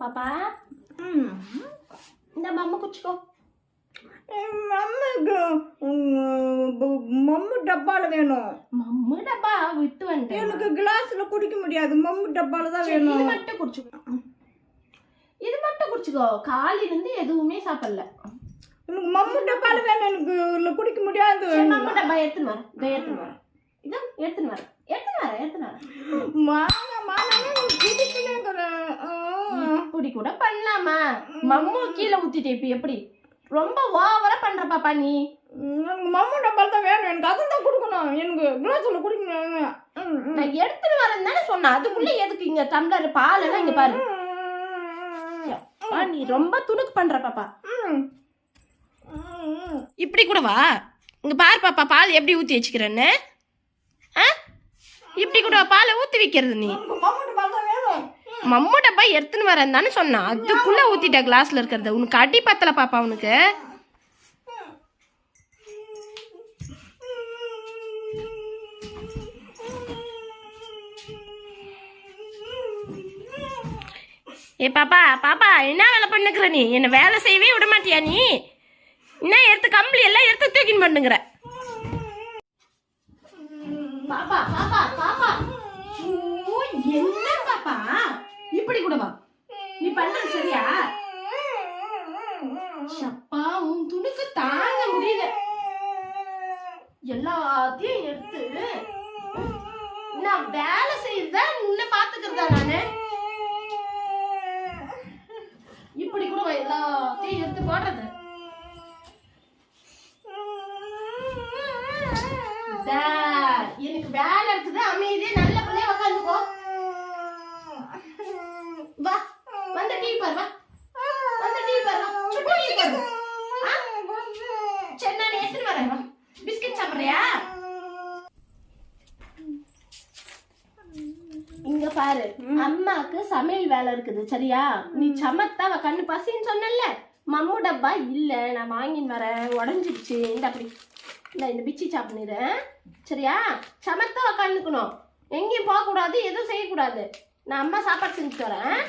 பாப்பா? ம். இந்த மம்மு குச்சிக்கோ மம்மு டப்பால வேணும். மம்மு டப்பா விட்டு வந்துட்டேன். எனக்கு கிளாஸ்ல குடிக்க முடியாது. மம்மு டப்பால தான் சரி, இது வேணும் மட்டும் குடிச்சுக்கோ. இது மட்டும் குடிச்சுக்கோ. காலையில இருந்து எதுவுமே சாப்பிடல. எனக்கு மம்மு டப்பால வேணும். எனக்கு இல்ல குடிக்க முடியாது. மம்மு டப்பா எடுத்துன்னு வரேன் இதோ எடுத்துன்னு வரேன் இதோ எடுத்துன்னு வரேன் எடுத்துன்னு வரேன் எடுத்துன்னு வரேன் இப்படி கூட பண்ணலாமா? மம்மு கீழே ஊத்திட்டே இப்ப எப்படி? ரொம்ப ஓவரா பண்ற பாப்பா நீ? எனக்கு மம்மு டப்பால தான் வேணும். எனக்கு அதை தான் கொடுக்கணும். எனக்கு கிளாஸ்ல குடிக்கணும். நான் எடுத்துட்டு வரேன் தானே சொன்னேன். அதுக்குள்ள எதுக்கு இங்க டம்ளர் பால் எல்லாம் இங்க பாரு. நீ ரொம்ப துணுக்கு பண்ற பாப்பா இப்படி கூட வா. இங்க பாரு பாப்பா பால் எப்படி ஊத்தி வச்சுக்கிறேன்னு? இப்படி கூட பாலை ஊத்தி வைக்கிறது நீ. மம்மு டப்பா எடுத்துன்னு வரேன் தானே சொன்னான். அதுக்குள்ள ஊத்திட்ட கிளாஸ்ல இருக்கிறத. உனக்கு அடி பத்தல பாப்பா உனக்கு. ஏ பாப்பா பாப்பா என்ன வேலை பண்ணுக்கிற நீ? என்ன வேலை செய்யவே விட மாட்டியா நீ? என்ன எடுத்து கம்பளி எல்லாம் எடுத்து தூக்கின்னு பண்ணுங்கிற? பாப்பா பாப்பா பாப்பா. என்ன இப்படி கூட வா நீ பண்றது சரியா? சப்பா உன் துணுக்கு தாங்க முடியல. எல்லாத்தையும் எடுத்து நான் வேலை செய்யறத உன்னை பாத்துக்கிறதா நானு? இப்படி கூட வா, எல்லாத்தையும் எடுத்து போடுறது தா, எனக்கு வேலை இருக்குது அமைதியே நல்ல பிள்ளைய உக்காந்துக்கோ வா வந்து டீ பாரு வா வந்து டீ பாரு வா சரி நான் எடுத்துட்டு வரேன். பிஸ்கட் சாப்பிடுறியா? இங்க பாரு அம்மாக்கு சமையல் வேலை இருக்குது சரியா? நீ சமத்தா கண்ணு பசின்னு சொன்னல மம்மு டப்பா இல்ல நான் வாங்கின்னு வரேன். உடஞ்சிடுச்சு. இந்த அப்படி. இந்த இந்த பிச்சி சாப்பிடுறேன் சரியா? சமத்தா உக்காந்துக்கணும் எங்கேயும் போகக்கூடாது எதுவும் செய்யக்கூடாது. நான் அம்மா சாப்பாடு செஞ்சு வரேன்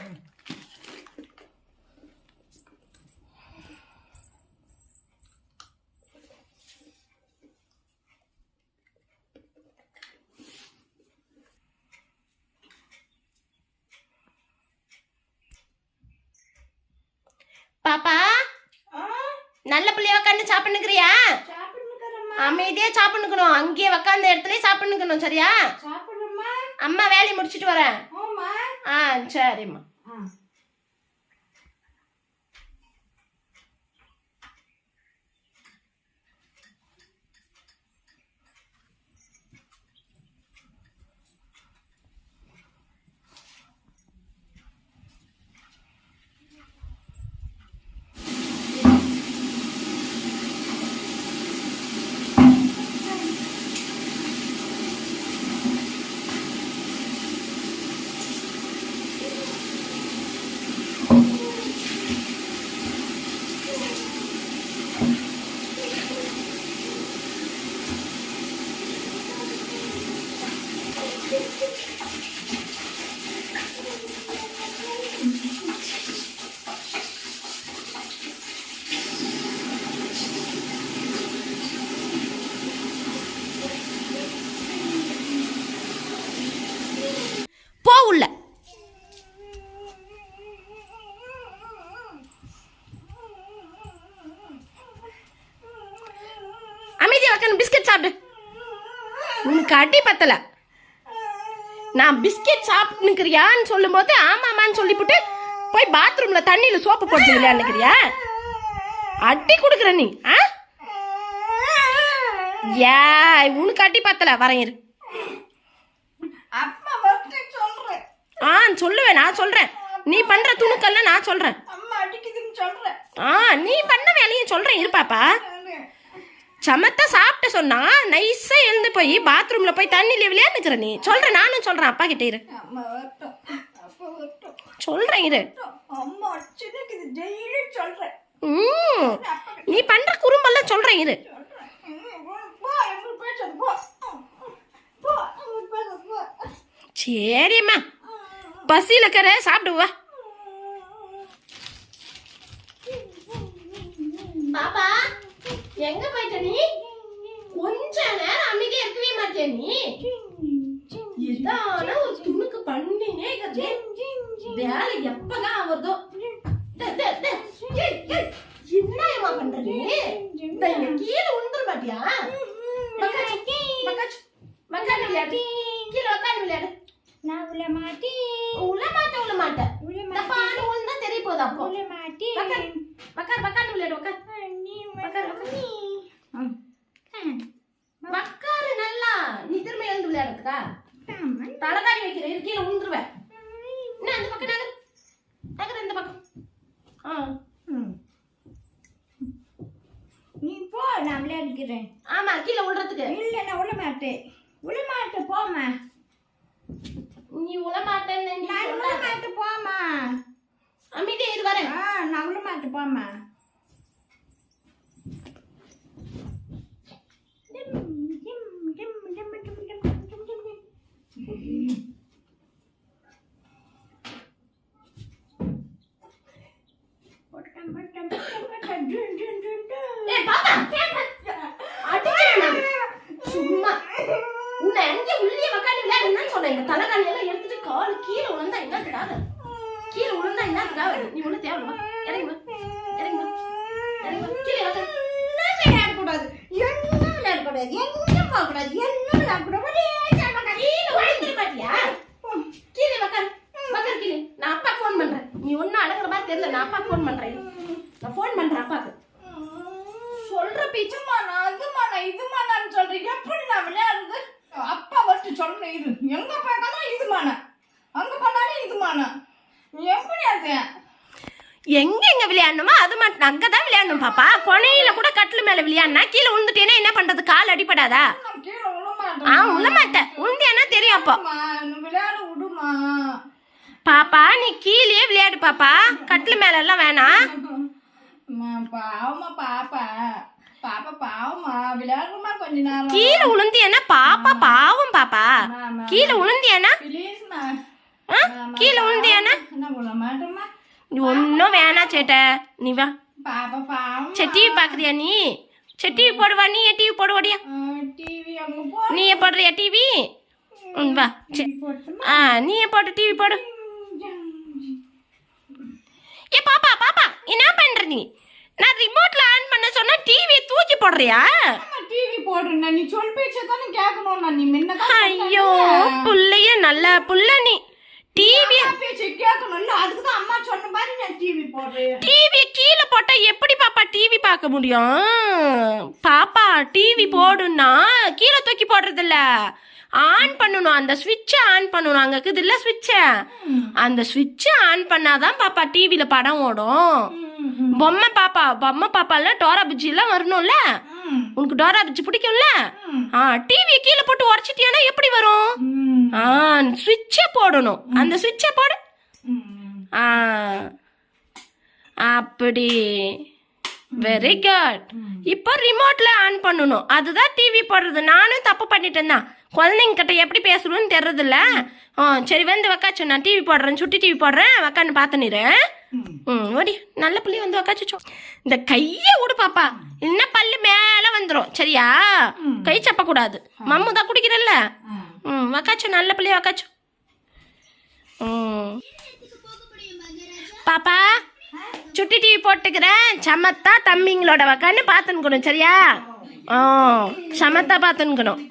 பாப்பா நல்ல பிள்ளைய உட்காந்து சாப்பிட்டுக்கிறியா அமைதியா சாப்பிட்டுக்கணும் அங்கேயே உக்காந்த இடத்துல சாப்பிட்டுக்கணும் சரியா? அம்மா வேலையை முடிச்சிட்டு வரேன். ஆ சரிம்மா போ உள்ள அமைதியா உட்காந்து பிஸ்கட் சாப்பிடு. உனக்கு அடி பத்தல. நான் பிஸ்கெட் சாப்பிட்டுக்கிறியான்னு சொல்லும் போது ஆமாமான்னு சொல்லிவிட்டு போய் பாத்ரூம்ல தண்ணியில சோப்பு போட்டு விளையாண்டுக்கிறியா? அடி கொடுக்குற நீ ஆ? ஏ உனக்கு அடி பத்தல. சொல்றேன். ஆ சொல்லுவேன் நான் சொல்றேன். நீ பண்ற துணுக்கெல்லாம் நான் சொல்றேன். ஆ நீ பண்ண வேலையும் சொல்றேன். இரு பாப்பா. சமத்தா சாப்பிட்ட சொன்னா நைஸா எழுந்து போய் பாத்ரூம்ல போய் தண்ணியில விளையாண்டுக்கிற நீ. சொல்றேன் நானும் சொல்றேன். அப்பா கிட்ட இரு. சொல்றேன் இரு. நீ பண்ற குறும்பெல்லாம் சொல்றேன் இரு. சரிம்மா. பசியில் இருக்கிற சாப்பிடு வா பாப்பா எங்க போயிட்ட நீ? கொஞ்ச நேரம் அமைதியா இருக்கவே மாட்டியா நீ? இதான ஒரு துணுக்கு பண்ணினே கதே வேலை எப்பதான் ஆவதோ டே, டே, டே. ஏய், ஏய், என்னம்மா பண்ற நீ இந்த இங்க கீழே விழுந்துட மாட்டியா மக்காச்சு, மக்காச்சு, மக்காந்து விளையாடு கீழே உட்காந்து விளையாடு நான் உள்ள மாட்டி உள்ள மாட்ட உள்ள மாட்ட உள்ள இந்த பாடு விழுந்தா தெரிய போகுது அப்போ உள்ள மாட்டி உக்கார் உக்கார் உக்காந்து விளையாடு உக்கார் நீ உக்கார் உக்கார் உக்காரு நல்லா நீ திரும்ப எழுந்து விளையாடுறதுக்கா தலைகாணி வைக்கிறேன் இரு, கீழே விழுந்துருவேன் என்ன அந்த பக்கம் நகர் நகர் இந்த பக்கம் ஆ நீ போ நான் விளையாடிக்கிறேன் ஆமா கீழே விழுறதுக்கு இல்ல நான் உள்ள மாட்டேன் உள்ள மாட்டேன் போமா நீ உள்ள மாட்டேன்னு நீ நான் உள்ள சொல்லாத. மாட்டேன் போமா அமைதியா இரு வரேன். ஆ நான் உள்ள மாட்டேன் போமா ஏய் பாப்பா அடிச்சேன் நான். சும்மா உன்னை எங்க உள்ளே உக்காந்து விளையாடுன்னு சொன்னேன் இந்த தலைகாணி எல்லாம் எடுத்துட்டு கால் கீழே விழுந்தா என்னதுக்காக கீழே நீ ஒண்ணு தேவை இறங்கி வா. இறங்கி வா. இறங்கி வா. கீழே. விளையாடக்கூடாது? என்ன விளையாடக்கூடாது? என்ன போகக்கூடாது என்ன விளையாடக்கூடாது? மாட்டியா கீழே உக்காரு. உக்காரு கீழே. நான் அப்பா ஃபோன் பண்றேன். நீ ஒன்னும் அடங்குற மாதிரி தெரியல. நான் அப்பா ஃபோன் பண்றேன். நான் ஃபோன் பண்றேன் அப்பாக்கு. சொல்ற பேச்சு. இதுமானா அதுமானா இதுமானான்னு சொல்றீங்க எப்படி நான் விளையாடுறது? அப்பா வச்சு சொல்லணும். இது எங்க பார்த்தாலும் இதுமானா அங்க பண்ணாலும் இதுமானா எங்க எங்க விளையாடணுமோ? அது மட்டும் அங்கதான் விளையாடணும் பாப்பா. கொனையில கூட கட்டில் மேல விளையாடினா கீழே விழுந்துட்டேன்னா என்ன பண்றது? கால் அடிபடாதா? விழ ஆ உள்ள மாட்டேன். உழுந்தேன்னா தெரியும் அப்போ. பாப்பா நீ கீழே விளையாடு பாப்பா. கட்டில் மேல எல்லாம் வேணாம் அம்மா, பாவமா பாப்பா. பாப்பா பாவமா. விளையாடுமா கொஞ்ச நேரம். கீழே உளுந்தியன்னா பாப்பா பாவம் பாப்பா. கீழே ஆ? கீழே மாட்டேம்மா நீ ஒன்றும் வேணாம் சேட்ட. நீ வா. டிவி பாக்குறியா நீ? டிவி போடுவா. நீ டிவி போடுவாடியா? டிவி நீ போடுறியா டிவி ம் வா. ஆ நீ போட்டு டிவி போடு. ஏ பாப்பா பாப்பா என்ன பண்ற நீ? நான் ரிமோட்ல ஆன் பண்ண சொன்னா டிவியை தூக்கி போடுறியா? டிவி போடுறேன். நீ சொல் பேச்ச தானே கேட்கணும் நான் நீ முன்ன ஐயோ புள்ளைய நல்ல புள்ள நீ. டிவி பேச்ச கேட்கணும்ல? அதுக்கு தான் அம்மா சொன்ன மாதிரி நான் டிவி போடுறேன். டிவி கீழே போட்டா எப்படி பாப்பா டிவி பார்க்க முடியும்? பாப்பா டிவி போடுன்னா கீழே தூக்கி போடுறது இல்ல ஆன் பண்ணணும். அந்த ஸ்விட்சை ஆன் பண்ணணும். அங்க இருக்குது இல்ல ஸ்விட்சை அந்த ஸ்விட்சை ஆன் பண்ணாதான் பாப்பா டிவில படம் ஓடும். பொம்மை பாப்பா பொம்மை பாப்பால டோரா பிஜி எல்லாம் வரணும்ல உனக்கு டோரா பிஜி பிடிக்கும்ல? ஆ டிவி கீழே போட்டு உடச்சிட்டியானா எப்படி வரும்? ஆ ஸ்விட்சை போடணும். அந்த ஸ்விட்சை போடு. ஆ அப்படி. வெரி குட் இப்போ ரிமோட்ல ஆன் பண்ணணும். அதுதான் டிவி போடுறது. நானும் தப்பு பண்ணிட்டேன் தான் குழந்தைங்க கிட்ட எப்படி பேசணும்னு தெரியறதில்ல ஆ சரி வந்து உக்காச்சு நான் டிவி போடுறேன் சுட்டி டிவி போடுறேன். உக்காந்து பார்த்துனிரு ம். ஓடி நல்ல புள்ளி வந்து உக்காச்சு இந்த கையை விடு பாப்பா. இல்லைன்னா பல்லு மேலே வந்துடும் சரியா? கை சப்பக்கூடாது. மம்மு தான் குடிக்கிறல்ல. ம் உக்காச்சு நல்ல புள்ளிய உக்காச்சு ம். பாப்பா சுட்டி டிவி போட்டுக்கிறேன். சமத்தா தம்பிங்களோட உக்காந்து பார்த்துன்னுக்கணும் சரியா? ஆ சமத்தா பார்த்துன்னுக்கணும்.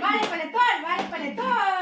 vale paletón, vale paletón.